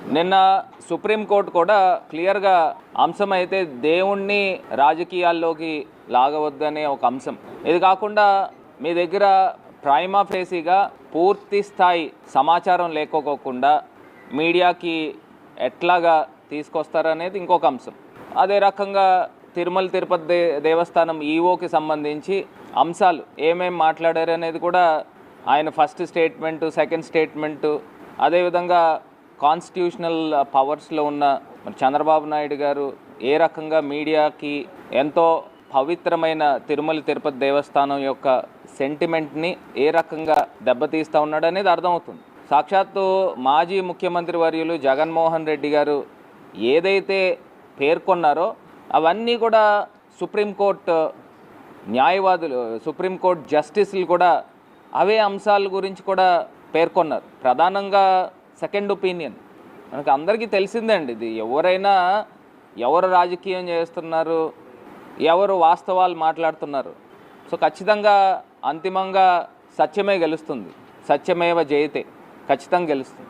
నిన్న సుప్రీంకోర్టు కూడా క్లియర్గా అంశం అయితే దేవుణ్ణి రాజకీయాల్లోకి లాగవద్దనే ఒక అంశం. ఇది కాకుండా మీ దగ్గర ప్రైమా ఫేసీగా పూర్తి స్థాయి సమాచారం లేకోకుండా మీడియాకి ఎట్లాగా తీసుకొస్తారనేది ఇంకొక అంశం. అదే రకంగా తిరుమల తిరుపతి దే దేవస్థానం ఈఓకి సంబంధించి అంశాలు ఏమేమి మాట్లాడారు అనేది కూడా ఆయన ఫస్ట్ స్టేట్మెంటు సెకండ్ స్టేట్మెంటు అదేవిధంగా కాన్స్టిట్యూషనల్ పవర్స్లో ఉన్న మరి చంద్రబాబు నాయుడు గారు ఏ రకంగా మీడియాకి ఎంతో పవిత్రమైన తిరుమల తిరుపతి దేవస్థానం యొక్క సెంటిమెంట్ని ఏ రకంగా దెబ్బతీస్తూ ఉన్నాడు అనేది అర్థమవుతుంది. సాక్షాత్తు మాజీ ముఖ్యమంత్రి వర్యులు జగన్మోహన్ రెడ్డి గారు ఏదైతే పేర్కొన్నారో అవన్నీ కూడా సుప్రీంకోర్టు న్యాయవాదులు సుప్రీంకోర్టు జస్టిస్లు కూడా అవే అంశాల గురించి కూడా పేర్కొన్నారు. ప్రధానంగా సెకండ్ ఒపీనియన్. మనకు అందరికీ తెలిసిందే అండి ఇది. ఎవరైనా ఎవరు రాజకీయం చేస్తున్నారు ఎవరు వాస్తవాలు మాట్లాడుతున్నారు. సో ఖచ్చితంగా అంతిమంగా సత్యమే గెలుస్తుంది. సత్యమేవ జయతే ఖచ్చితంగా గెలుస్తుంది.